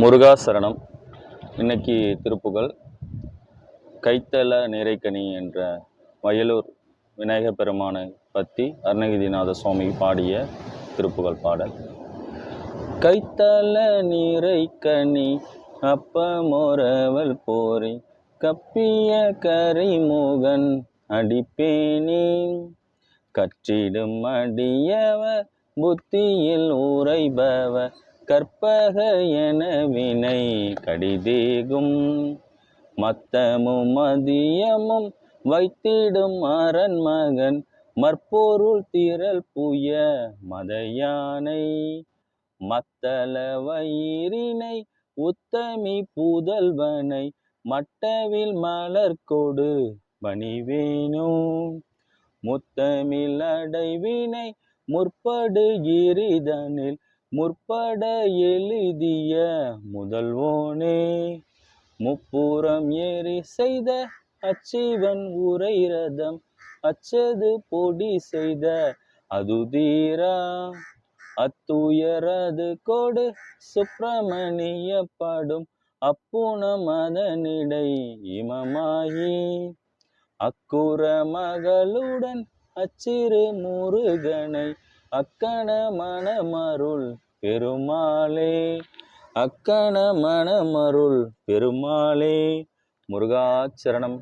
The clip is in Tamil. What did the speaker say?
முருகா சரணம் இன்னைக்கு திருப்புகள் கைத்தல நிறைக்கனி என்ற வயலூர் விநாயக பெருமானை பற்றி அருணகிரிநாத சுவாமி பாடிய திருப்புகள் பாடல். கைத்தல நீரைக்கனி அப்பமொரவல் போரி கப்பிய கரிமுகன் அடிப்பேனி. கற்றிடும் அடியவ புத்தியில் உரைபவ கற்பக என வினை கடிதேகும். மத்தமும் மதியமும் வைத்திடும் அரண் மகன் மற்பொருள் திரள் புய மதயானை. மத்தள வயிறினை உத்தமி புதல்வனை மட்டவில் மலர் கொடு பணிவேனோ முத்தமிழ் அடைவினை முற்படு கிரிதனில் முற்பட எழுதிய முதல்வோனே முப்புறம் ஏறி செய்த அச்சிவன் உரை ரதம் அச்சது பொடி செய்த அதுதீரா அத்துயரது கொடு சுப்பிரமணிய படும் அப்புன மதனிடை இமமாயி அக்குற மகளுடன் அச்சிறு முருகனை அக்கண மனமருள் பெருமாளே அக்கண மனமருள் பெருமாளே. முருகாச்சரணம்.